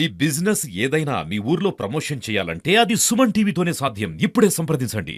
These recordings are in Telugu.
ఈ బిజినెస్ ఏదైనా మీ ఊర్లో ప్రమోషన్ చేయాలంటే అది సుమన్ టీవీతోనే సాధ్యం. ఇప్పుడే సంప్రదించండి.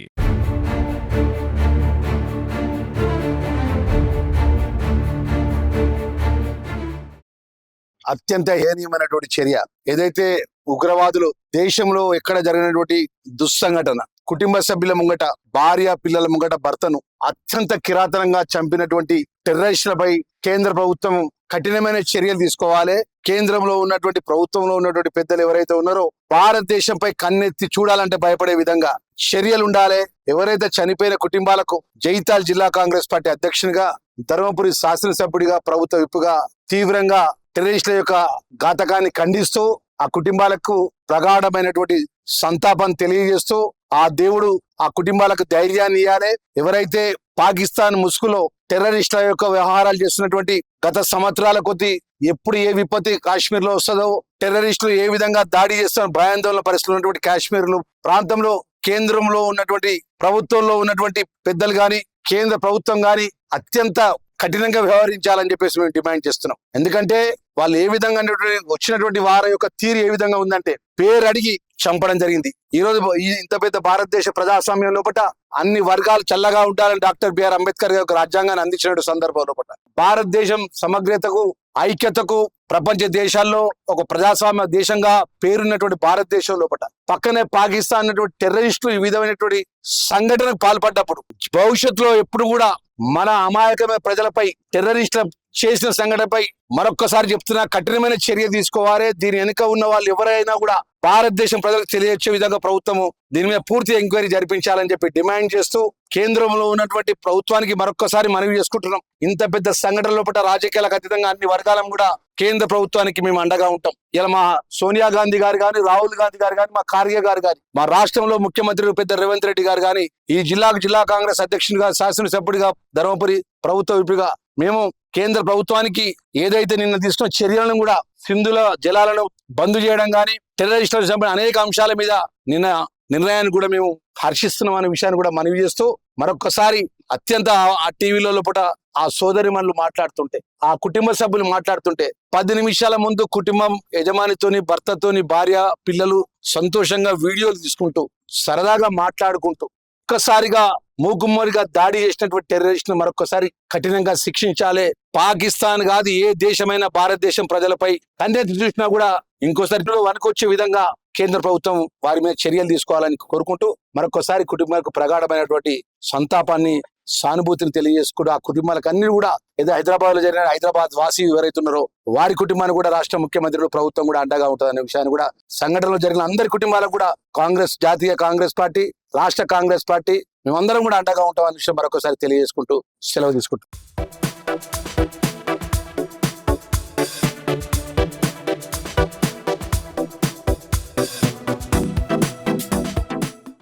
అత్యంత హేనీయమైనటువంటి చర్య. ఏదైతే ఉగ్రవాదులు దేశంలో ఎక్కడ జరిగినటువంటి దుస్సంఘటన కుటుంబ సభ్యుల ముంగట భార్య పిల్లల ముంగట భర్తను అత్యంత కిరాతనంగా చంపినటువంటి టెర్రరిస్టులపై కేంద్ర ప్రభుత్వం కఠినమైన చర్యలు తీసుకోవాలి. కేంద్రంలో ఉన్నటువంటి ప్రభుత్వంలో ఉన్నటువంటి పెద్దలు ఎవరైతే ఉన్నారో భారతదేశంపై కన్నెత్తి చూడాలంటే భయపడే విధంగా చర్యలు ఉండాలి. ఎవరైతే చనిపోయిన కుటుంబాలకు జైతాల్ జిల్లా కాంగ్రెస్ పార్టీ అధ్యక్షునిగా ధర్మపురి శాసనసభ్యుడిగా ప్రభుత్వ విప్పుగా తీవ్రంగా టెర్రరిస్టుల యొక్క ఘాతకాన్ని ఖండిస్తూ ఆ కుటుంబాలకు ప్రగాఢమైనటువంటి సంతాపం తెలియజేస్తూ ఆ దేవుడు ఆ కుటుంబాలకు ధైర్యాన్ని ఇవ్వాలి ఎవరైతే పాకిస్తాన్ ముసుగులో టెర్రరిస్టుల యొక్క వ్యవహారాలు చేస్తున్నటువంటి గత సంవత్సరాల కొద్దీ ఎప్పుడు ఏ విపత్తి కాశ్మీర్లో వస్తుందో టెర్రరిస్టులు ఏ విధంగా దాడి చేస్తున్న భయాందోళన పరిస్థితులు ఉన్నటువంటి కాశ్మీర్ ప్రాంతంలో కేంద్రంలో ఉన్నటువంటి ప్రభుత్వంలో ఉన్నటువంటి పెద్దలు గాని కేంద్ర ప్రభుత్వం గాని అత్యంత కఠినంగా వ్యవహరించాలని చెప్పేసి మేము డిమాండ్ చేస్తున్నాం. ఎందుకంటే వాళ్ళు ఏ విధంగా వచ్చినటువంటి వారి యొక్క తీరు ఏ విధంగా ఉందంటే పేరు అడిగి చంపడం జరిగింది. ఈ రోజు ఇంత పెద్ద భారతదేశ ప్రజాస్వామ్యం లోపల అన్ని వర్గాలు చల్లగా ఉండాలని డాక్టర్ బిఆర్ అంబేద్కర్ గారి రాజ్యాంగాన్ని అందించిన సందర్భం లోపల భారతదేశం సమగ్రతకు ఐక్యతకు ప్రపంచ దేశాల్లో ఒక ప్రజాస్వామ్య దేశంగా పేరున్నటువంటి భారతదేశం లోపల పక్కనే పాకిస్తాన్ అన్నటువంటి టెర్రరిస్టులు ఈ విధమైనటువంటి సంఘటనకు పాల్పడ్డప్పుడు భవిష్యత్తులో ఎప్పుడు కూడా మన అమాయకమైన ప్రజలపై టెర్రరిస్టుల చేసిన సంఘటనపై మరొక్కసారి చెప్తున్నా కఠినమైన చర్య తీసుకోవాలి. దీని వెనుక ఉన్న వాళ్ళు ఎవరైనా కూడా భారతదేశం ప్రజలకు తెలియచ్చే విధంగా ప్రభుత్వము దీని మీద పూర్తి ఎంక్వైరీ జరిపించాలని చెప్పి డిమాండ్ చేస్తూ కేంద్రంలో ఉన్నటువంటి ప్రభుత్వానికి మరొకసారి మనవి చేసుకుంటున్నాం. ఇంత పెద్ద సంఘటన లోపల రాజకీయాలకు అతీతంగా అన్ని వర్గాలను కూడా కేంద్ర ప్రభుత్వానికి మేము అండగా ఉంటాం. ఇలా మా సోనియా గాంధీ గారు కానీ రాహుల్ గాంధీ గారు కానీ మా ఖార్గే గారు కానీ మా రాష్ట్రంలో ముఖ్యమంత్రి పెద్ద రేవంత్ రెడ్డి గారు కానీ ఈ జిల్లాకు జిల్లా కాంగ్రెస్ అధ్యక్షునిగా శాసనసభ్యుడిగా ధర్మపురి ప్రభుత్వ విపిగా మేము కేంద్ర ప్రభుత్వానికి ఏదైతే నిన్న తీసుకున్న చర్యలను కూడా సింధుల జలాలను బంద్ చేయడం కానీ టెర్రరిస్టుల చంపిన అనేక అంశాల మీద నిన్న నిర్ణయాన్ని కూడా మేము హర్షిస్తున్నాం అనే విషయాన్ని కూడా మనవి చేస్తూ మరొకసారి అత్యంత ఆ- టీవీలో లోపల ఆ సోదరి మనలు మాట్లాడుతుంటే ఆ కుటుంబ సభ్యులు మాట్లాడుతుంటే పది నిమిషాల ముందు కుటుంబం యజమానితోని భర్తతోని భార్య పిల్లలు సంతోషంగా వీడియోలు తీసుకుంటూ సరదాగా మాట్లాడుకుంటూ ఒక్కసారిగా మూకుమ్మడిగా దాడి చేసినటువంటి టెర్రరిస్ట్ మరొకసారి కఠినంగా శిక్షించాలి. పాకిస్తాన్ కాదు ఏ దేశమైన భారతదేశం ప్రజలపై కన్నెత్తి చూసినా కూడా ఇంకోసారి వనకొచ్చే విధంగా కేంద్ర ప్రభుత్వం వారి మీద చర్యలు తీసుకోవాలని కోరుకుంటూ మరొకసారి కుటుంబాలకు ప్రగాఢమైనటువంటి సంతాపాన్ని సానుభూతిని తెలియజేసుకుంటూ ఆ కుటుంబాలకు అన్ని కూడా ఏదో హైదరాబాద్లో జరిగిన హైదరాబాద్ వాసి ఎవరైతే ఉన్నారో వారి కుటుంబాన్ని కూడా రాష్ట్ర ముఖ్యమంత్రులు ప్రభుత్వం కూడా అండగా ఉంటుందనే విషయాన్ని కూడా సంఘటనలో జరిగిన అందరి కుటుంబాలకు కూడా కాంగ్రెస్ జాతీయ కాంగ్రెస్ పార్టీ రాష్ట్ర కాంగ్రెస్ పార్టీ మేమందరం కూడా అండగా ఉంటామని విషయం మరొకసారి తెలియజేసుకుంటూ సెలవు తీసుకుంటాం